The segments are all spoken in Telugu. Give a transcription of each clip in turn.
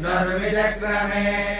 विष्णुर्विचक्रमे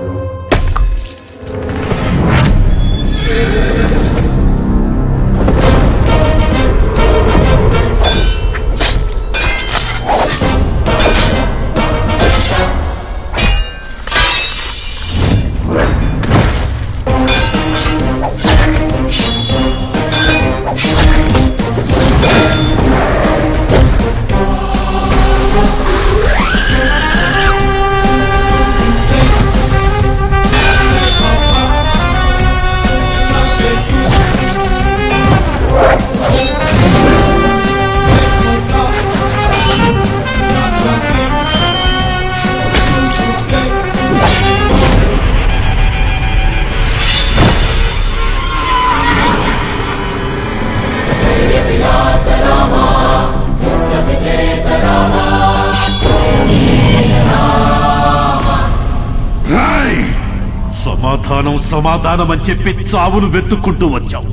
సమాధానం సమాధానం అని చెప్పి చావును వెతుక్కుంటూ వచ్చావు.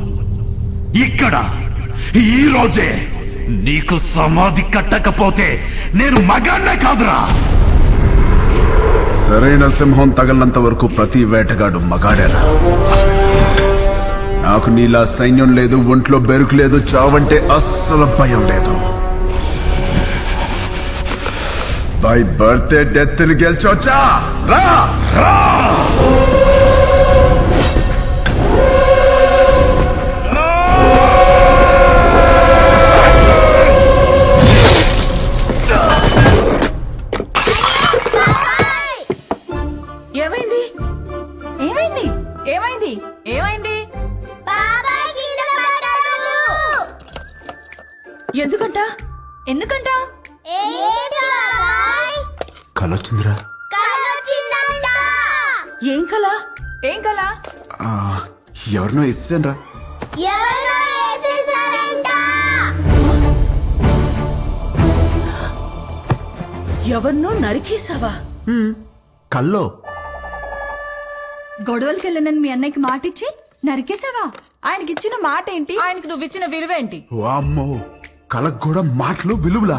ఇక్కడ ఈ రోజే నీకు సమాధి కట్టకపోతే నేను మగాన్నే కాదురా. సరైన సింహం తగలంత వరకు ప్రతి వేటగాడు మగాడేరా. నాకు నీలా సైన్యం లేదు ఒంట్లో బెరుకు లేదు చావంటే అస్సలు భయం లేదు. బై బర్త్డే డెత్ని గెలిచొచ్చా రా ఏమైంది? ఏమైంది? ఏమైంది? ఏమైంది? ఎందుకంట? ఎందుకంట? కలొచ్చిందిరా. ఏం కలా? ఏం కల? ఎవరినో ఇస్తాను ఎవరినో నరికేసావా కల్లో. గొడవలకి వెళ్ళనని మీ అన్నయ్యకి మాటిచ్చి నరికేసావా ఆయనకి ఇచ్చిన మాట ఏంటి ఆయనకి నువ్వు ఇచ్చిన విలువేంటి? వామ్మో కలకు కూడా మాటలు విలువలా.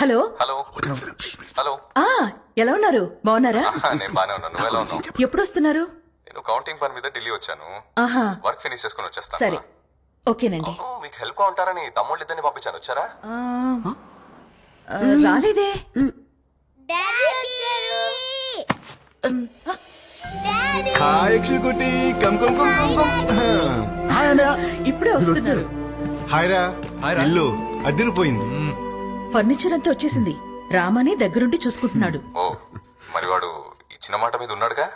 హలో? హలో? హలో? ఆ ఎలా ఉన్నారు? బాగున్నారా? నేను బానే ఉన్నాను. నువ్వు ఎలా ఉన్నావు? ఎప్పుడు వస్తున్నారు నేను కౌంటింగ్ పని మీద ఢిల్లీ వచ్చాను. ఆహా. వర్క్ ఫినిష్ చేసుకుని వచ్చేస్తాను. సరే. ఓకేనండి. అవును, మీకు హెల్ప్గా ఉంటారని తమ్ముళ్ళు ఇద్దరిని పంపించాను. వచ్చారా? ఆ, ఆ, రాలేదే. ఇప్పుడే వస్తున్నారు. హాయ్రా ఇల్లు అదిరిపోయింది ఫర్నిచర్ అంతా వచ్చేసింది. రామని దగ్గరుండి చూసుకుంటున్నాడు. ఓ మరి వాడు ఇచ్చిన మాట మీద ఉన్నాడుగా?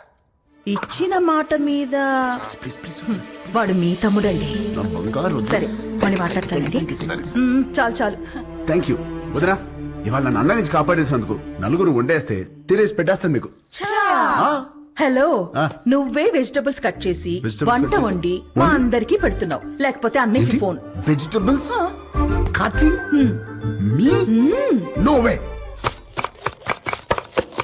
ఇచ్చిన మాట మీద వాడు మీ తమ్ముడండి. నా బంగారు సరే మళ్ళీ మాట్లాడతానండి. చాలు చాలు. థ్యాంక్ యూ వదినా ఇవాళ నన్ను నుంచి కాపాడేసినందుకు నలుగురు వండేస్తే తినేసి పెట్టేస్తాను మీకు. హలో ఆ. నువ్వే వెజిటబుల్స్ కట్ చేసి Vegetables వంట cut చేసి? వండి మా అందరికి పెడుతున్నావు. లేకపోతే అన్నకి phone. Vegetables? Cutting? Me? No way.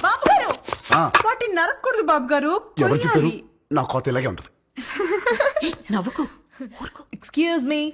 బాబు గారు ఆ. వాటిని నరకూడదు బాబు గారు ఎవరు చెప్పారు. నా కోత ఇలాగే ఉంటది. నవ్వుకు. Excuse me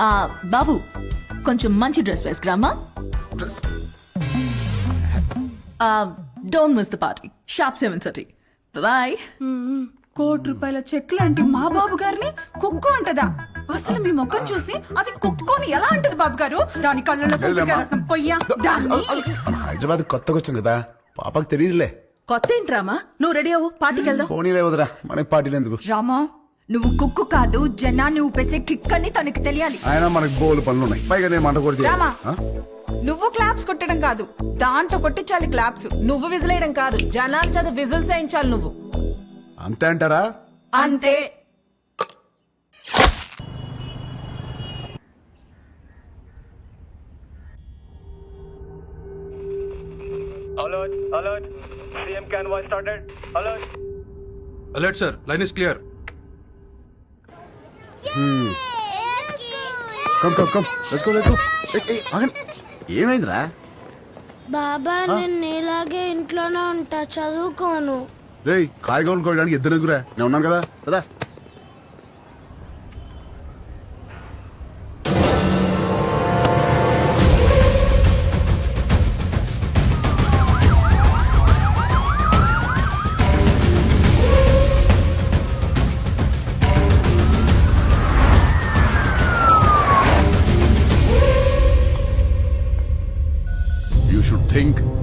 ఆ బాబు కొంచెం మంచి dress వేసుకురామా don't miss the party. Sharp seven thirty bye. కోటి రూపాయల చెక్ లాంటి మా బాబు గారిని కుక్కు అంటదా? అసలు మీ ముఖం చూసి అది కుక్కుని ఎలా అంటది బాబు గారు? దాని కళ్ళలో కొబ్బరికాయ రసం పొయ్యా. దాన్ని మనం హైదరాబాద్ కొత్తగా వచ్చాం కదా పాపకు తెలియదులే. కొత్త ఏంట్రామా నువ్వు రెడీ అవ్వు? పార్టీకి వెళ్దాం. పోనీలే వదరా మనకి పార్టీలు ఎందుకు? రామా నువ్వు కుక్కు కాదు జనాన్ని ఊపేసే కిక్ అని తనకి తెలియాలి. ఆయన మనకి బోలు పనులు ఉన్నాయి పైగా నేను మంట కూడా రామా. నువ్వు క్లాప్స్ కొట్టడం కాదు దాంతో కొట్టించాలి క్లాప్స్. నువ్వు విజిలేయడం కాదు జనాలు చదువు విజిల్స్ వేయించాలి నువ్వు. అంతే అంటారా? అంతే. Alert, alert. CM convoy started. Alert. Alert sir line is clear come come come let's go let's go ఏమైందిరా? బాబా నేను నీలాగే ఇంట్లోనే ఉంటా. చదువుకోను. రేయ్ కాయగూరలు కోయడానికి ఇద్దరు ఎదుగురా నేను ఉన్నాను కదా. కదా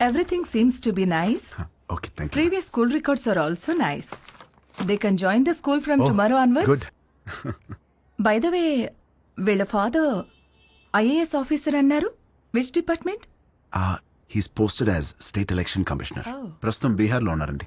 everything seems to be nice okay thank you previous school records are also nice they can join the school from tomorrow onwards good by the way వీళ్ళ ఫాదర్ ఐఏఎస్ ఆఫీసర్ అన్నారు? Which department he's posted as state election commissioner Oh. ప్రస్తుతం బీహార్లో ఉన్నారండి.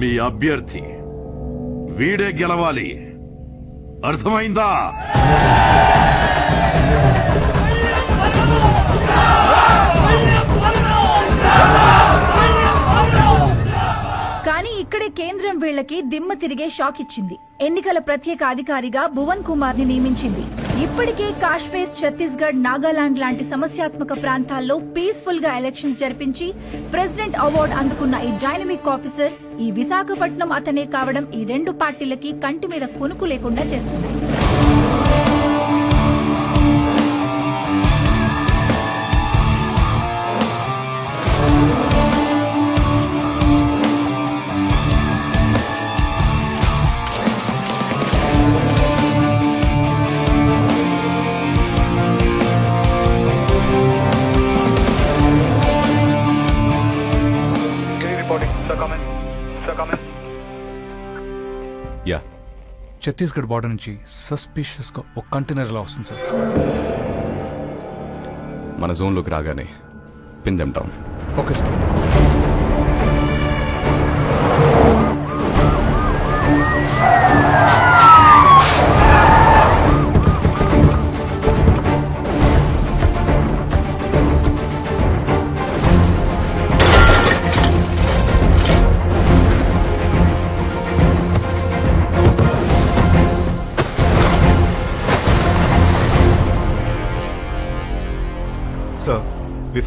మీ అభ్యర్థి. వీడే గెలవాలి. అర్థమైందా? కానీ ఇక్కడే కేంద్రం వీళ్ళకి దిమ్మ తిరిగే షాక్ ఇచ్చింది. ఎన్నికల ప్రత్యేక అధికారిగా భువన్ కుమార్ని నియమించింది. ఇప్పటికే కాశ్మీర్ ఛత్తీస్గఢ్ నాగాలాండ్ లాంటి సమస్యాత్మక ప్రాంతాల్లో పీస్ఫుల్గా ఎలక్షన్స్ జరిపించి ప్రెసిడెంట్ అవార్డు అందుకున్న ఈ డైనమిక్ ఆఫీసర్ ఈ విశాఖపట్నం అతనే కావడం ఈ రెండు పార్టీలకి కంటి మీద కొనుకు లేకుండా చేస్తున్నాయి ఛత్తీస్గఢ్ బార్డర్ నుంచి సస్పిషియస్గా ఒక కంటైనర్ ఇలా వస్తుంది సార్? మన జోన్లోకి రాగానే down. Okay sir.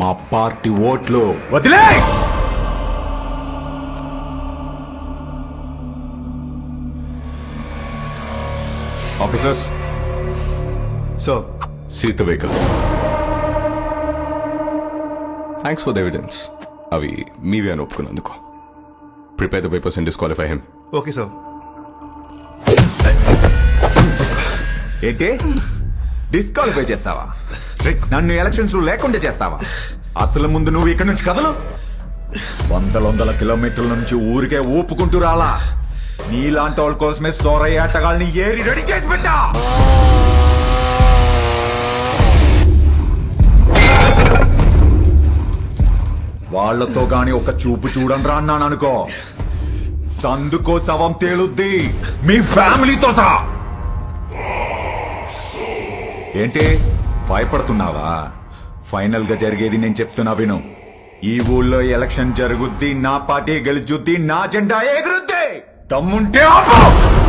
మా పార్టీ ఓట్లు. వదిలే! Officers. Sir, seize the vehicle thanks for the evidence అవి మీవే అని ఒప్పుకున్నందుకు. Prepare the papers and disqualify him okay, sir. ఏంటి? డిస్క్వాలిఫై చేస్తావా? నన్ను ఎలక్షన్స్లో లేకుండా చేస్తావా? అసలు ముందు నువ్వు ఇక్కడ నుంచి కదలు. వందల వందల కిలోమీటర్ల నుంచి ఊరికే ఊపుకుంటూ రాలా. నీలాంటి వాళ్ళ కోసమే సోరయ్య ఆటగాళ్ళని ఏరి రెడీ చేసి పెట్టా. వాళ్ళతో గాని ఒక చూపు చూడండి రా అన్నాను అనుకో. సందుకో శవం తేలుద్ది. మీ ఫ్యామిలీతో సహా. ఏంటి? భయపడుతున్నావా? ఫైనల్గా జరిగేది నేను చెప్తున్నా విను. ఈ ఊళ్ళో ఎలక్షన్ జరుగుద్ది నా పార్టీ గెలుచుద్ది నా జెండా ఎగురుద్ది. దమ్ముంటే ఆపు!